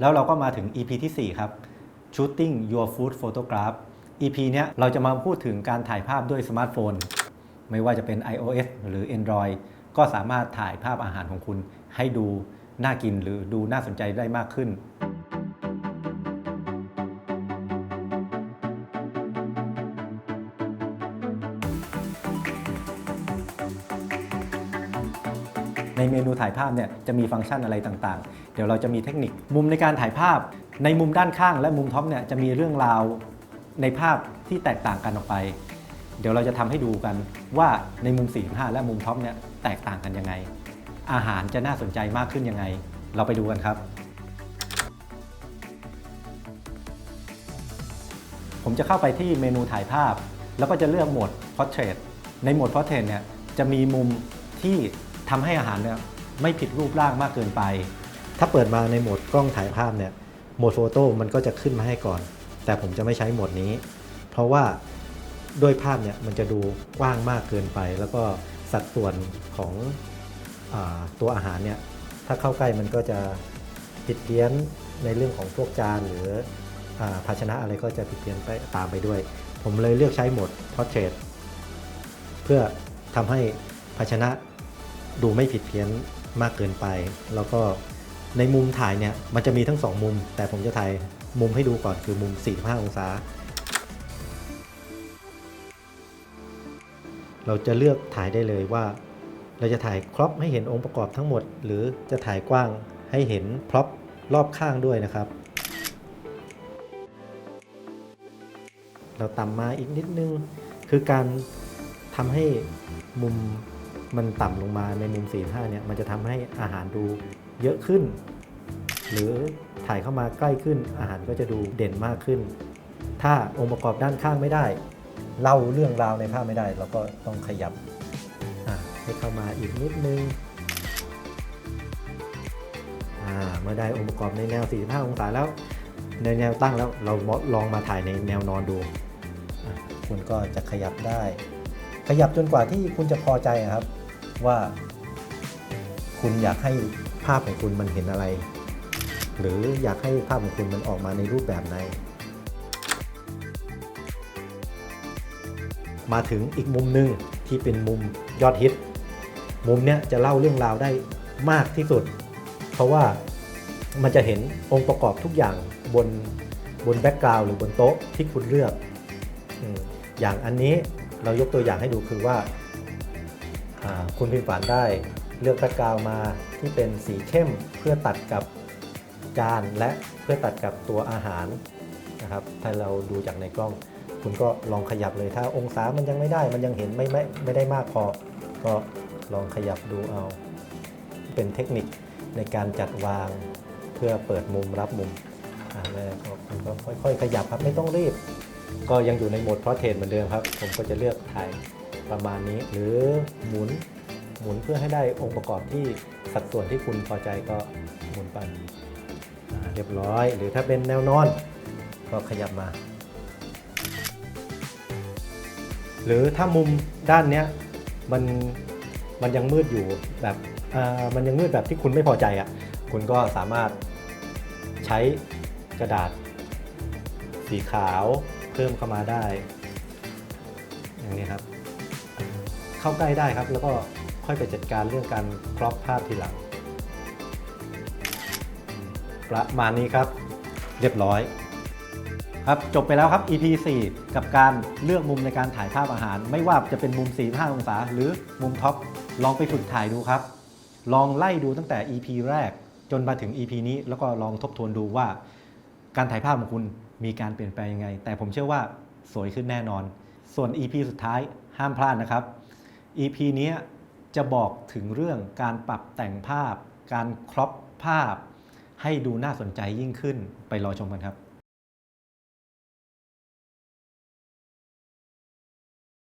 แล้วเราก็มาถึง EP ที่ 4 ครับ Shooting Your Food Photograph EP เนี้ยเราจะมาพูดถึงการถ่ายภาพด้วยสมาร์ทโฟน ไม่ว่าจะเป็น iOS หรือ Android ก็สามารถถ่ายภาพอาหารของคุณให้ดูน่ากินหรือดูน่าสนใจได้มากขึ้น ในเมนูถ่ายภาพเนี่ยจะมีฟังก์ชันอะไรต่างๆ เดี๋ยวเราจะมีเทคนิค มุมในการถ่ายภาพ ในมุมด้านข้างและมุมท็อปเนี่ยจะมีเรื่องราวในภาพที่แตกต่างกันออกไป เดี๋ยวเราจะทำให้ดูกันว่าในมุม 45 และมุมท็อปเนี่ยแตกต่างกันยังไง อาหารจะน่าสนใจมากขึ้นยังไง เราไปดูกันครับ ผมจะเข้าไปที่เมนูถ่ายภาพ แล้วก็จะเลือกโหมด Portrait ในโหมด Portrait เนี่ยจะมีมุมที่ ทำให้อาหารเนี่ยไม่ผิดรูปร่างมากเกินไป ถ้าเปิดมาในโหมดกล้องถ่ายภาพเนี่ยโหมดโฟโต้มันก็จะขึ้นมาให้ก่อน แต่ผมจะไม่ใช้โหมดนี้ เพราะว่าด้วยภาพเนี่ยมันจะดูกว้างมากเกินไป แล้วก็สัดส่วนของอตัวอาหารเนี่ยถ้าเข้าใกล้มันก็จะผิดเพี้ยนในเรื่องของพวกจานหรืออภาชนะอะไรก็จะผิดเพี้ยนไปตามไปด้วย ผมเลยเลือกใช้โหมด Portrait เพื่อทำให้ภาชนะ ดูไม่ผิดเพี้ยนมากเกินไป แล้วก็ในมุมถ่ายเนี่ยมันจะมีทั้งสองมุม แต่ผมจะถ่ายมุมให้ดูก่อนคือมุม 45 องศา เราจะเลือกถ่ายได้เลยว่า เราจะถ่ายครอปให้เห็นองค์ประกอบทั้งหมด หรือจะถ่ายกว้างให้เห็นพร็อพรอบข้างด้วยนะครับ เราต่ำมาอีกนิดนึง คือการทำให้มุม มันต่ำลงมาในมุม45เนี่ยมันจะทำให้อาหารดูเยอะขึ้น หรือถ่ายเข้ามาใกล้ขึ้น อาหารก็จะดูเด่นมากขึ้น ถ้าองค์ประกอบด้านข้างไม่ได้ เล่าเรื่องราวในภาพไม่ได้ เราก็ต้องขยับให้เข้ามาอีกนิดนึงเมื่อได้องค์ประกอบในแนว 45 องศาแล้ว ในแนวตั้งแล้วเราลองมาถ่ายในแนวนอนดู คุณก็จะขยับได้ ขยับจนกว่าที่คุณจะพอใจครับ ว่า คุณอยากให้ภาพของคุณมันเห็นอะไร หรืออยากให้ภาพของคุณมันออกมาในรูปแบบไหน มาถึงอีกมุมหนึ่งที่เป็นมุมยอดฮิต มุมเนี้ยจะเล่าเรื่องราวได้มากที่สุด เพราะว่ามันจะเห็นองค์ประกอบทุกอย่างบนบนแบ็กกราวด์หรือบนโต๊ะที่คุณเลือก อย่างอันนี้เรายกตัวอย่างให้ดูคือว่า คุณพิมพ์ฝันได้เลือกแบ็กราวมาที่เป็นสีเข้มเพื่อตัดกับจานและเพื่อตัดกับตัวอาหารนะครับ ถ้าเราดูจากในกล้อง คุณก็ลองขยับเลยถ้าองศามันยังไม่ได้ มันยังเห็นไม่ไม่ไม่ได้มากพอ ก็ลองขยับดูเอา เป็นเทคนิคในการจัดวางเพื่อเปิดมุมรับมุมแล้วก็คุณก็ค่อยๆ ขยับครับไม่ต้องรีบ ก็ยังอยู่ในโหมดพ o r t r a i t เหมือนเดิมครับ ผมก็จะเลือกถ่าย ประมาณนี้ หรือหมุนหมุนเพื่อให้ได้องค์ประกอบที่สัดส่วนที่คุณพอใจก็หมุนไปเรียบร้อย หรือถ้าเป็นแนวนอนก็ขยับมา หรือถ้ามุมด้านเนี้ยมันมันยังมืดอยู่แบบมันยังมืดแบบที่คุณไม่พอใจอะ่ะคุณก็สามารถใช้กระดาษ สีขาวเพิ่มเข้ามาได้ อย่างนี้ครับ เข้าใกล้ได้ครับ แล้วก็ค่อยไปจัดการเรื่องการครอปภาพทีหลัง ประมาณนี้ครับ เรียบร้อย ครับจบไปแล้วครับ EP 4 กับการเลือกมุมในการถ่ายภาพอาหาร ไม่ว่าจะเป็นมุม 45 องศา หรือมุมท็อปลองไปฝึกถ่ายดูครับ ลองไล่ดูตั้งแต่ EP แรกจนมาถึง EP นี้แล้วก็ลองทบทวนดูว่า การถ่ายภาพของคุณมีการเปลี่ยนแปลงยังไง แต่ผมเชื่อว่าสวยขึ้นแน่นอน ส่วน EP สุดท้ายห้ามพลาดนะครับ EP นี้จะบอกถึงเรื่องการปรับแต่งภาพ การครอปภาพ ให้ดูน่าสนใจยิ่งขึ้นไปรอชมกันครับ